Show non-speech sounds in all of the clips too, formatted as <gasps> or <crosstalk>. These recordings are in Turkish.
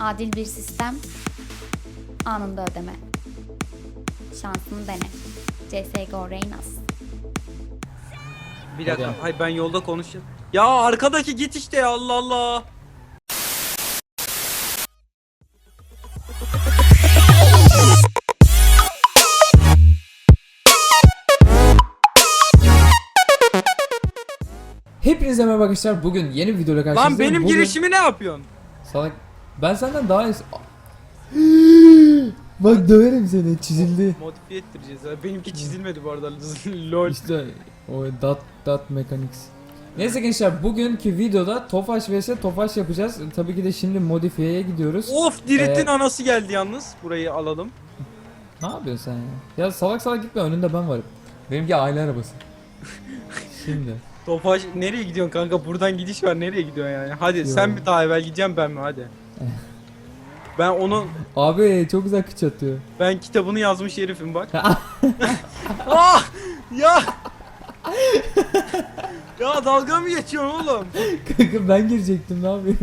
Adil bir sistem. Anında ödeme. Şansını dene. CSGO Reynas. Bir dakika. Hadi. Hayır ben yolda konuşacağım. Ya arkadaki git işte ya Allah Allah. Hepinize merhaba arkadaşlar. Bugün yeni bir videoyla karşınızdayım. Lan benim Bugün... girişimi ne yapıyorsun? Salak. Ben senden daha iyi... <gasps> Bak döverim seni. Çizildi. Modifiye ettireceğiz ya. Benimki çizilmedi bu arada. <laughs> Lol. İşte o dot dot mechanics. Neyse gençler bugünkü videoda Tofaş vs Tofaş yapacağız. Tabii ki de şimdi modifiyeye gidiyoruz. Of Dirit'in Ee, anası geldi yalnız. Burayı alalım. Ne yapıyorsun sen ya? Ya salak salak gitme önünde ben varım. Benimki aile arabası. <laughs> şimdi. Tofaş nereye gidiyorsun kanka? Buradan gidiş var. Nereye gidiyorsun yani? Hadi Yo. sen mi daha evvel gideceğim ben mi? Hadi. Ben onun Abi çok güzel kıç atıyor. ben kitabını yazmış herifim bak. <laughs> ah! Ya! ya dalga mı geçiyorsun oğlum? Kanka ben girecektim ne yapayım?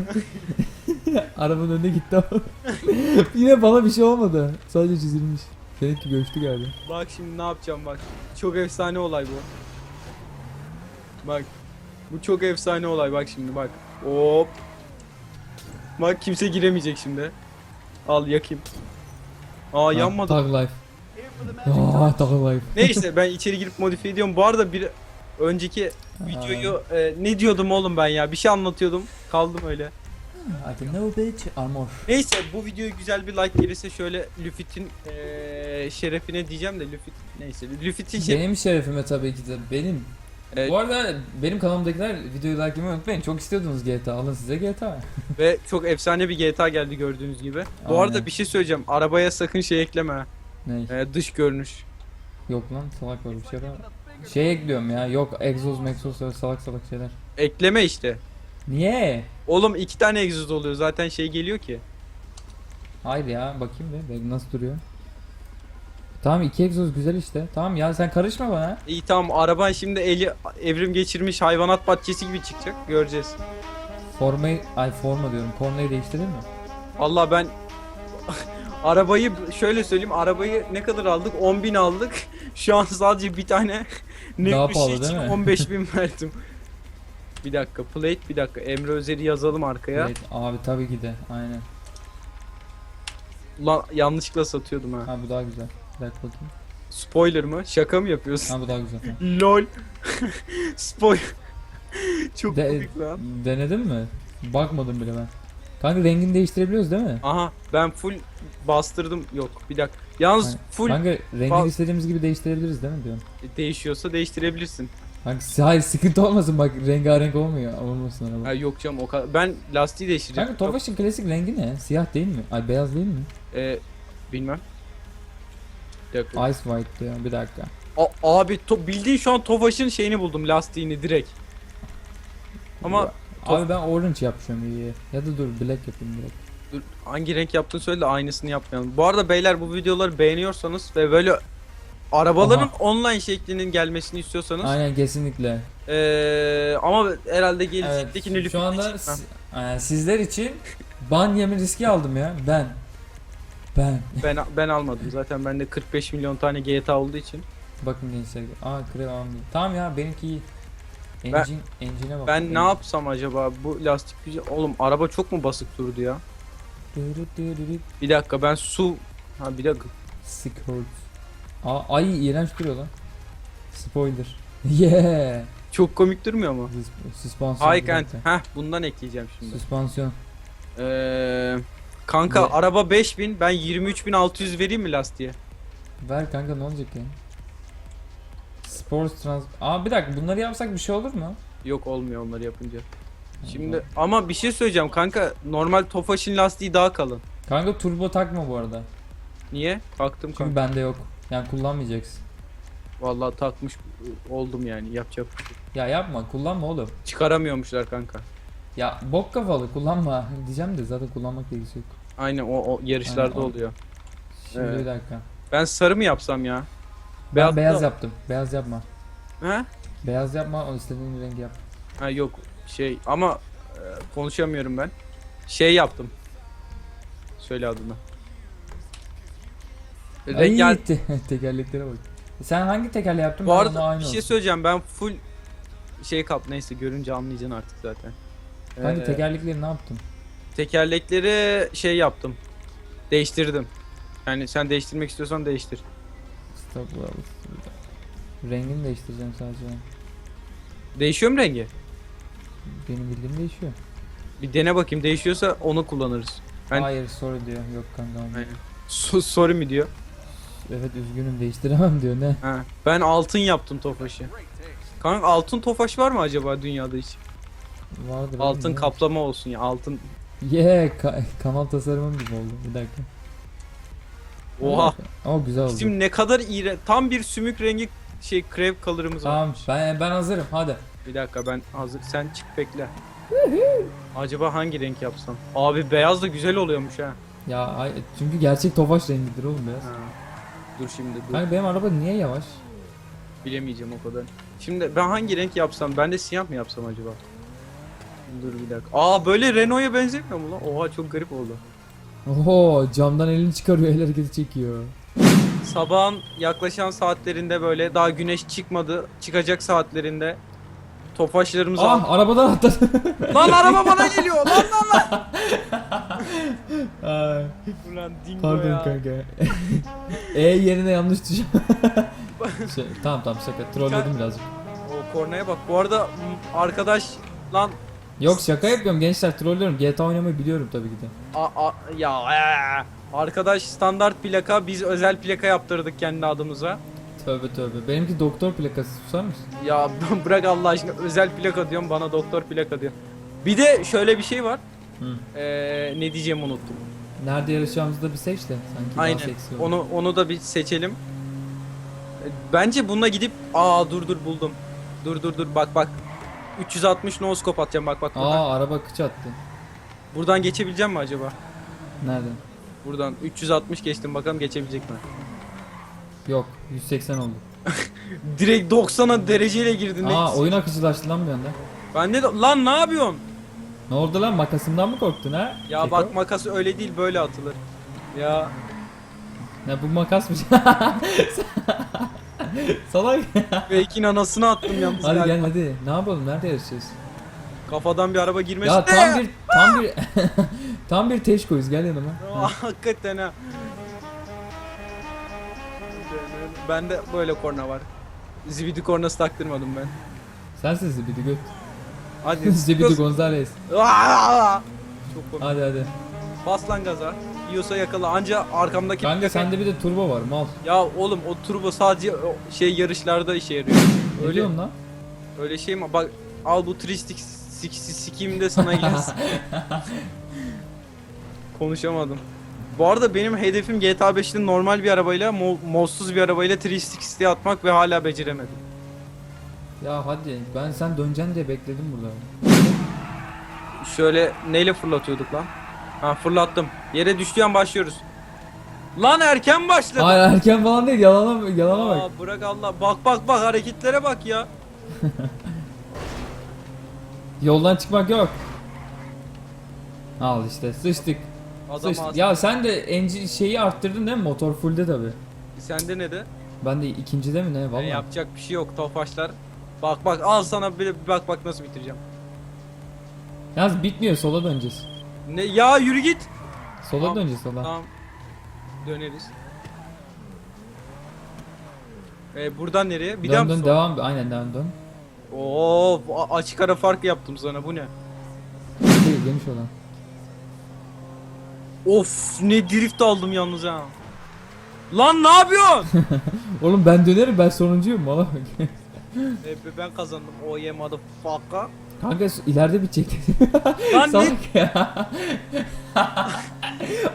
<laughs> Arabanın önüne gitti ama. <laughs> Yine bana bir şey olmadı. Sadece çizilmiş. Seninki göçtü galiba. Bak şimdi ne yapacağım bak. Çok efsane olay bu. Bak. Bu çok efsane olay bak şimdi bak. Hop. Bak kimse giremeyecek şimdi. Al yakayım. Aa yanmadı. Tag life. Aa tag life. Neyse ben içeri girip modifiye ediyorum. Bu arada bir önceki videoyu e, ne diyordum oğlum ben ya? Bir şey anlatıyordum. Kaldım öyle. I can know bitch armor. Neyse bu videoya güzel bir like gelirse şöyle Luffy'tin e, şerefine diyeceğim de Luffy neyse Luffy'tin şerefine Benim şerefime tabii ki de benim. Evet. Bu arada benim kanalımdakiler videoyu like'lamayı unutmayın. Çok istiyordunuz GTA. Alın size GTA. <laughs> Ve çok efsane bir GTA geldi gördüğünüz gibi. Bu Aynen. arada bir şey söyleyeceğim. Arabaya sakın şey ekleme. Ne? Ee, dış görünüş. Yok lan salak var bir şey var. Şey ekliyorum ya. Yok egzoz megzoz öyle salak salak şeyler. Ekleme işte. Niye? Oğlum iki tane egzoz oluyor. Zaten şey geliyor ki. Hayır ya bakayım be. Nasıl duruyor? Tamam iki egzoz güzel işte. Tamam ya sen karışma bana. İyi tamam araban şimdi eli evrim geçirmiş hayvanat bahçesi gibi çıkacak. Göreceğiz. Formayı, ay forma diyorum. Kornayı değiştirdin mi? Allah ben <laughs> arabayı şöyle söyleyeyim. Arabayı ne kadar aldık? 10.000 aldık. <laughs> Şu an sadece bir tane ne Daha bir pahalı şey için değil mi? 15.000 <laughs> verdim. Bir dakika plate bir dakika Emre Özer'i yazalım arkaya. Evet, abi tabii ki de. Aynen. Ulan yanlışlıkla satıyordum ha. Ha bu daha güzel. Dakika bakayım. Spoiler mı? Şaka mı yapıyorsun? Ha bu daha güzel. LOL. <laughs> Spoiler. Çok De- komik lan. Denedin mi? Bakmadım bile ben. Kanka rengini değiştirebiliyoruz değil mi? Aha ben full bastırdım. Yok bir dakika. Yalnız Kanka- full Kanka rengini Fal- istediğimiz gibi değiştirebiliriz değil mi diyorum. değişiyorsa değiştirebilirsin. Kanka hayır sıkıntı olmasın bak rengarenk olmuyor. Olmasın araba. Ha, yok canım o kadar. Ben lastiği değiştireceğim. Kanka Tofaş'ın klasik rengi ne? Siyah değil mi? Ay beyaz değil mi? Ee, bilmem. Dakika. Ice white diyor. Bir dakika. A- abi to- bildiğin şu an Tofaş'ın şeyini buldum lastiğini direkt. Ama Abi ben orange yapacağım iyi. Ya da dur black yapayım direkt. dur, hangi renk yaptığını söyle de aynısını yapmayalım. Bu arada beyler bu videoları beğeniyorsanız ve böyle arabaların online şeklinin gelmesini istiyorsanız Aynen kesinlikle. ee, ama herhalde gelecekteki Evet, Nilüfer şu anda için- si- e, sizler için ban yeme riski aldım ya. Ben. Ben. ben ben almadım zaten bende 45 milyon tane GTA olduğu için. Bakın gençler. Aa krev aldım. Tamam ya benimki iyi. Ben- Engine, engine'e bak. Ben ne yapsam acaba bu lastik güzel. Oğlum araba çok mu basık durdu ya? Bir dakika ben su ha bir dakika. Sick. Aa, ay iğrenç duruyor lan. Spoiler. <laughs> Yeah. Çok komik durmuyor mu? Süspansiyon. High dakika. Heh bundan ekleyeceğim şimdi. Süspansiyon. Ee, kanka Ne? araba 5000 ben 23600 vereyim mi lastiğe? Ver kanka ne olacak ya? Sports trans... Aa bir dakika bunları yapsak bir şey olur mu? Yok olmuyor onları yapınca. Şimdi ama bir şey söyleyeceğim kanka normal Tofaş'ın lastiği daha kalın. Kanka turbo takma bu arada. Niye? Taktım Çünkü kanka. bende yok. Yani kullanmayacaksın. Vallahi takmış oldum yani yapacak. bir şey yok. Ya yapma kullanma oğlum. Çıkaramıyormuşlar kanka. Ya bok kafalı kullanma diyeceğim de zaten kullanmakla ilgisi yok. Aynen o, o yarışlarda Aynen, o- oluyor. Şimdi Evet. bir dakika. Ben sarı mı yapsam ya? Ben Beyaz beyaz da- yaptım. Beyaz yapma. He? Beyaz yapma o istediğin rengi yap. Ha yok şey ama e, konuşamıyorum ben. Şey yaptım. Söyle adını. Ay Renk gel-. <laughs> Tekerleklere bak. Sen hangi tekerle yaptın? Bu Ben onunla aynı bir şey olsun. söyleyeceğim ben full şey kap neyse görünce anlayacaksın artık zaten. Hangi Ee, tekerlekleri ne yaptın? tekerlekleri şey yaptım. Değiştirdim. Yani sen değiştirmek istiyorsan değiştir. Estağfurullah. Rengini değiştireceğim sadece. Değişiyor mu rengi? Benim bildiğim değişiyor. Bir dene bakayım değişiyorsa onu kullanırız. Ben- Hayır sorry diyor. Yok kanka. Aynen. So- sorry mi diyor? Evet üzgünüm değiştiremem diyor ne? Ha. Ben altın yaptım Tofaş'ı. Kanka altın Tofaş var mı acaba dünyada hiç? Vardır. Altın oğlum, kaplama olsun ya altın. ya. Yeah, ka- kanal tasarımım gibi oldu. Bir dakika. Oha. Ama güzel oldu. Şimdi ne kadar iğre tam bir sümük rengi şey krep kalırımız var. Tamam ben ben hazırım hadi. Bir dakika ben hazır sen çık bekle. Acaba hangi renk yapsam? Abi beyaz da güzel oluyormuş ha. Ya çünkü gerçek tofaş rengidir oğlum beyaz. ha. Dur şimdi dur. Kanka benim araba niye yavaş? Bilemeyeceğim o kadar. Şimdi ben hangi renk yapsam? Ben de siyah mı yapsam acaba? Dur bir dakika. Aa böyle Renault'a benzemiyor mu lan? Oha çok garip oldu. Oho camdan elini çıkarıyor el hareketi çekiyor. Sabahın yaklaşan saatlerinde böyle daha güneş çıkmadı. Çıkacak saatlerinde tofaşlarımızı al. Ah arabadan atladı. <laughs> Lan araba bana geliyor. Lan lan <laughs> Ay, Ulan dingo Pardon ya. kanka. <laughs> e yerine yanlış tuş. şey, tamam tamam şaka trolledim birazcık. O kornaya bak. Bu arada m, arkadaş lan Yok şaka yapıyorum gençler trollüyorum. GTA oynamayı biliyorum tabii ki de. a, a, ya ee. arkadaş standart plaka biz özel plaka yaptırdık kendi adımıza. Tövbe tövbe. Benimki doktor plakası susar mısın? Ya <laughs> bırak Allah aşkına özel plaka diyorum bana doktor plaka diyor. Bir de şöyle bir şey var. Hı. Ee, ne diyeceğimi unuttum. Nerede yarışacağımızı da bir seç de sanki Aynen. daha seksi olur. Onu onu da bir seçelim. Ee, Bence bununla gidip aa dur dur buldum. Dur dur dur bak bak. 360 no scope atacağım bak bak buradan. Aa araba kıç attı. Buradan geçebileceğim mi acaba? Nereden? Buradan 360 geçtim bakalım geçebilecek mi? Yok 180 oldu. <laughs> Direkt 90'a dereceyle girdin. Ne- Aa oyun akıcılaştı lan bir anda. Ben de lan ne yapıyorsun? Ne oldu lan makasımdan mı korktun ha? Ya Keko? bak makası öyle değil böyle atılır. Ya Ne bu makasmış. <laughs> <laughs> Salak. Fake'in anasını attım yalnız. hadi galiba. gel hadi. Ne yapalım? Nerede yarışacağız? Kafadan bir araba girmesi. Ya tam bir tam bir <laughs> <laughs> tam bir teşkoyuz gel yanıma. Hakikaten ha. Bende böyle korna var. Zibidi kornası taktırmadım ben. Sensin Zibidi göt. Hadi. Zibidi Gonzales. Çok komik. Hadi hadi. Bas lan gaza. Yiyorsa yakala. Anca arkamdaki Kanka sende bir de turbo var mal. Ya oğlum o turbo sadece o şey yarışlarda işe yarıyor. Ne Öyle diyorsun lan? öyle şey mi? Bak al bu tristik sikeyim de sana gelsin. <laughs> Konuşamadım. Bu arada benim hedefim GTA 5'te normal bir arabayla, mo- modsuz bir arabayla 360'ye atmak ve hala beceremedim. Ya hadi ben sen döneceksin diye bekledim burada. Şöyle neyle fırlatıyorduk lan? Ha fırlattım. Yere düştüğü an başlıyoruz. Lan erken başladı. Hayır erken falan değil yalana yalana bak. Aa, bırak Allah. Bak bak bak hareketlere bak ya. <laughs> Yoldan çıkmak yok. Al işte sıçtık. Adam Sıçtık. az- Ya sen de enci şeyi arttırdın değil mi? Motor fullde tabi. Sende ne de? Ben de ikincide mi ne? E, Vallahi. yapacak bir şey yok tofaşlar. Bak bak al sana bir bir bak bak nasıl bitireceğim. Yalnız bitmiyor sola döneceğiz. Ne ya yürü git. Sola Tamam, döneceğiz sola. Tamam. Döneriz. E buradan nereye? Bir daha dön mı dön sol? devam. Aynen devam dön. Oo a- açık ara fark yaptım sana bu ne? Geniş olan. Of ne drift aldım yalnız ha. Lan ne yapıyorsun? <laughs> Oğlum ben dönerim ben sonuncuyum valla. e, ben kazandım. Oh yeah motherfucker. Kanka ileride bitecek. Lan ne? Salak ya. <laughs>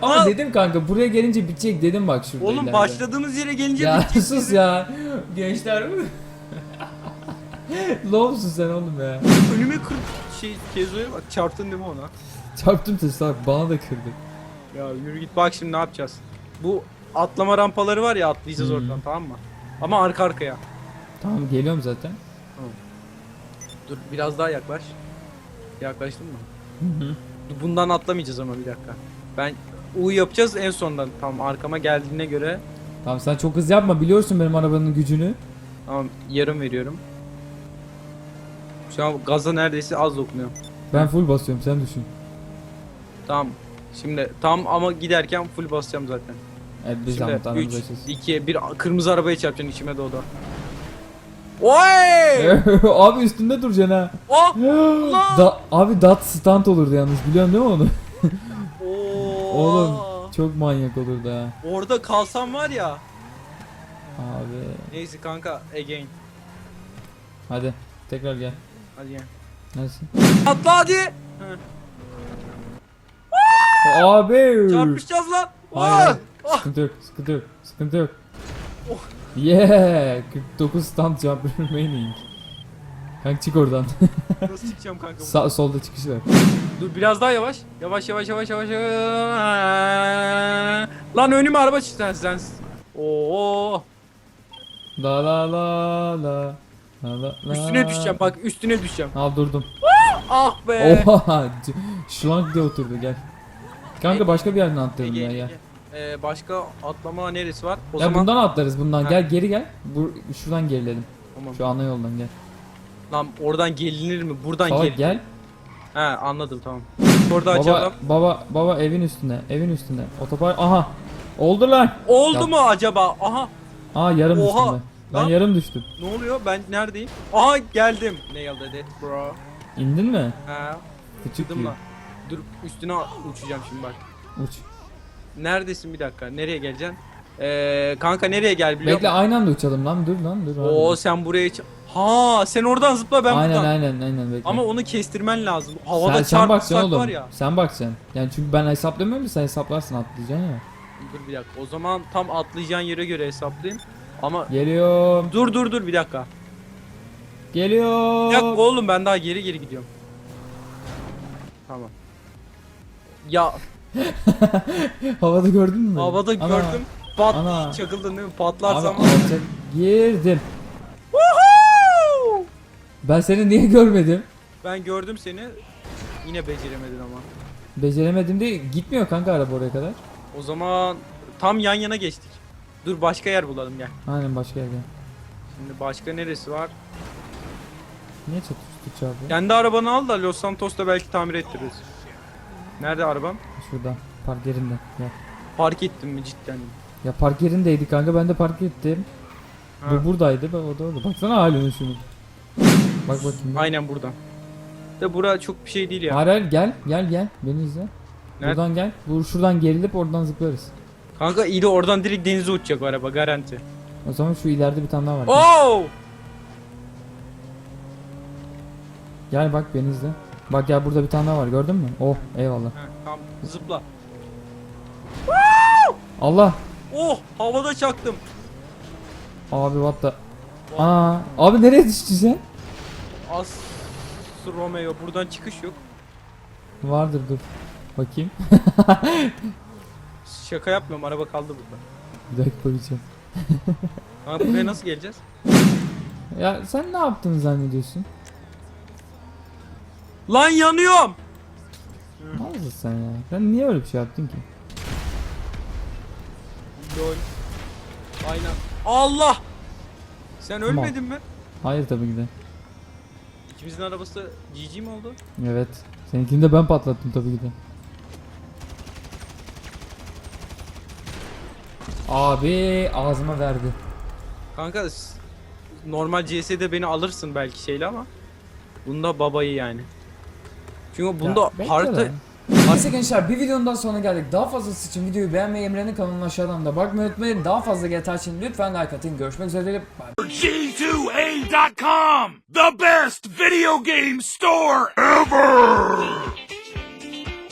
Ama Al. dedim kanka buraya gelince bitecek dedim bak şurada Oğlum ileride. başladığımız yere gelince Ya bir- sus ya. Gençler. <laughs> Low'sun sen oğlum ya. önüme kır şey Kezo'ya bak çarptın değil mi ona? Çarptım tırsak bana da kırdı. Ya yürü git bak şimdi ne yapacağız? Bu atlama rampaları var ya atlayacağız Hmm. oradan tamam mı? Ama arka arkaya. Tamam geliyorum zaten. Dur biraz daha yaklaş. Yaklaştın mı? Hı hı. Bundan atlamayacağız ama bir dakika. Ben U yapacağız en sondan. Tamam arkama geldiğine göre Tamam sen çok hızlı yapma biliyorsun benim arabanın gücünü. tamam yarım veriyorum. Şu an gaza neredeyse az dokunuyor. Ben full basıyorum sen düşün. Tamam. Şimdi tam ama giderken full basacağım zaten. Evet biz Şimdi zahmet 3, aramızda yaşasın. 2, 1 kırmızı arabaya çarpacaksın içime doğdu. Oy! <laughs> abi üstünde duracaksın ha. Oh! <gasps> Da, abi dat stand olurdu yalnız biliyorsun değil mi onu? <laughs> Oğlum. Çok manyak olurdu ha. Orada kalsam var ya. Abi. Neyse kanka again. Hadi tekrar gel. Hadi gel. Neresin? Atla hadi. Hı. Abi. Çarpışacağız lan. Hayır. Ah! Sıkıntı yok, sıkıntı yok, sıkıntı yok. Oh. Yeah! 49 stand jump remaining. Kanka çık oradan. <laughs> Nasıl çıkacağım kanka? Sağ solda çıkış var. Dur biraz daha yavaş. Yavaş yavaş yavaş yavaş. yavaş. Lan önüme araba çıktı sen. Oo. La la la la. La la la. Üstüne düşeceğim bak üstüne düşeceğim. Al durdum. Ah be. Oha! Şlank diye oturdu gel. Kanka başka bir yerden atlayalım ya gel. Ee, başka atlama neresi var? O Ya zaman bundan atlarız bundan. Ha. Gel geri gel. Bu şuradan gerilelim. tamam. Şu ana yoldan gel. Lan oradan gelinir mi? Buradan Salak gel. gel. He anladım tamam. Orada Baba açalım. baba baba evin üstünde. Evin üstünde. Otopark aha. Oldu lan. Oldu Ya- mu acaba? Aha. Aa yarım Oha. düştüm ben. Ben Lan. yarım düştüm. Ne oluyor? Ben neredeyim? Aha geldim. Nailed it bro. İndin mi? Ha. Küçük. Dur üstüne uçacağım şimdi bak. Uç. Neredesin bir dakika? Nereye geleceksin? Ee, kanka nereye gel biliyor Bekle musun? aynı anda uçalım lan dur lan dur. Oo abi. sen buraya ç- Ha sen oradan zıpla ben aynen buradan. aynen aynen bekle. Ama onu kestirmen lazım. Havada sen, sen çarpışsak oğlum. var ya. Sen bakacaksın. Yani çünkü ben hesaplamıyorum ki sen hesaplarsın atlayacaksın ya. Dur bir dakika. O zaman tam atlayacağın yere göre hesaplayayım. Ama Geliyorum. dur dur dur bir dakika. Bir dakika Geliyorum. oğlum ben daha geri geri gidiyorum. Tamam. Ya <laughs> Havada gördün mü? havada Ana. gördüm. Pat Ana. çakıldın değil mi? Abi Patlarsam. alçak girdim. Woohoo! Ben seni niye görmedim? Ben gördüm seni. Yine beceremedin ama. Beceremedim de gitmiyor kanka araba oraya kadar. O zaman tam yan yana geçtik. Dur başka yer bulalım gel. Aynen başka yerde. Şimdi başka neresi var? Niye çatıştık çarpı? Kendi arabanı al da Los Santos'ta belki tamir ettiririz. Nerede arabam? Şurada. Park yerinde. Ya. Park ettim mi cidden? ya park yerindeydi kanka ben de park ettim. Ha. Bu buradaydı ben o da orada. Baksana haline şunu. Bak bakayım. Aynen buradan. De bura çok bir şey değil ya. Hayır hayır gel gel gel beni izle. Nerede? Buradan gel. Bu şuradan gerilip oradan zıplarız. Kanka iyi de oradan direkt denize uçacak o araba garanti. O zaman şu ileride bir tane daha var. Oo! Gel bak beni izle. Bak gel burada bir tane daha var gördün mü? Oh eyvallah. Tamam zıpla. Allah. Oh havada çaktım. Abi what the. Aa, abi nereye düştün sen? As Romeo buradan çıkış yok. Vardır dur. Bakayım. <laughs> Şaka yapmıyorum araba kaldı burada. Bir dakika bakacağım. Kanka buraya nasıl geleceğiz? Ya sen ne yaptığını zannediyorsun? Lan yanıyorum. Ne yaptın sen ya? Sen niye öyle bir şey yaptın ki? Lol. Aynen. Allah! Sen Tamam. ölmedin mi? Hayır tabii ki de. İkimizin arabası GG mi oldu? Evet. Seninkini de ben patlattım tabii ki de. Abi ağzıma verdi. Kanka s- normal CS'de beni alırsın belki şeyle ama bunda babayı yani. Çünkü bunda Ya, harita. Neyse gençler bir videonun daha sonuna geldik. Daha fazlası için videoyu beğenmeyi Emre'nin kanalına aşağıdan da bakmayı unutmayın. Daha fazla GTA için lütfen like atın. Görüşmek üzere. Bye. G2A.com, the best video game store ever!